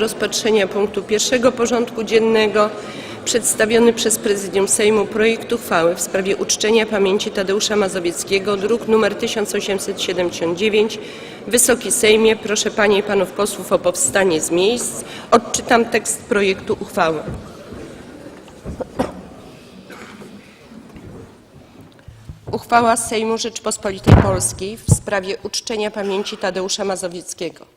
rozpatrzenia punktu pierwszego porządku dziennego przedstawiony przez Prezydium Sejmu projekt uchwały w sprawie uczczenia pamięci Tadeusza Mazowieckiego, druk nr 1879. Wysoki Sejmie, proszę Panie i Panów Posłów o powstanie z miejsc. Odczytam tekst projektu uchwały. Uchwała Sejmu Rzeczypospolitej Polskiej w sprawie uczczenia pamięci Tadeusza Mazowieckiego.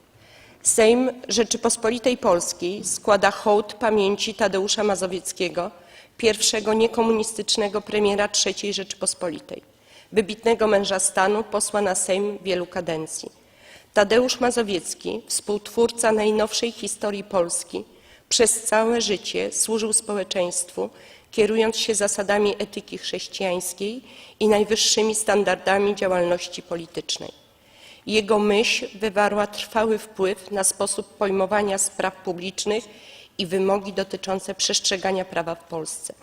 Sejm Rzeczypospolitej Polskiej składa hołd pamięci Tadeusza Mazowieckiego, pierwszego niekomunistycznego premiera III Rzeczypospolitej, wybitnego męża stanu, posła na Sejm wielu kadencji. Tadeusz Mazowiecki, współtwórca najnowszej historii Polski, przez całe życie służył społeczeństwu, kierując się zasadami etyki chrześcijańskiej i najwyższymi standardami działalności politycznej. Jego myśl wywarła trwały wpływ na sposób pojmowania spraw publicznych i wymogi dotyczące przestrzegania prawa w Polsce.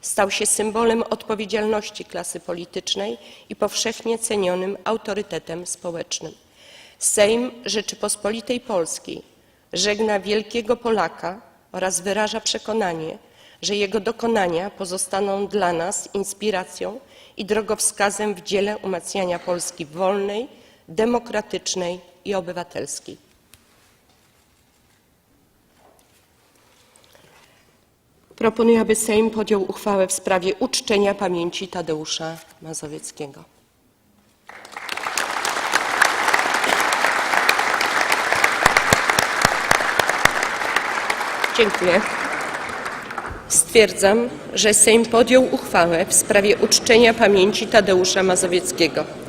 Stał się symbolem odpowiedzialności klasy politycznej i powszechnie cenionym autorytetem społecznym. Sejm Rzeczypospolitej Polskiej żegna wielkiego Polaka oraz wyraża przekonanie, że jego dokonania pozostaną dla nas inspiracją i drogowskazem w dziele umacniania Polski wolnej, demokratycznej i obywatelskiej. Proponuję, aby Sejm podjął uchwałę w sprawie uczczenia pamięci Tadeusza Mazowieckiego. Dziękuję. Stwierdzam, że Sejm podjął uchwałę w sprawie uczczenia pamięci Tadeusza Mazowieckiego.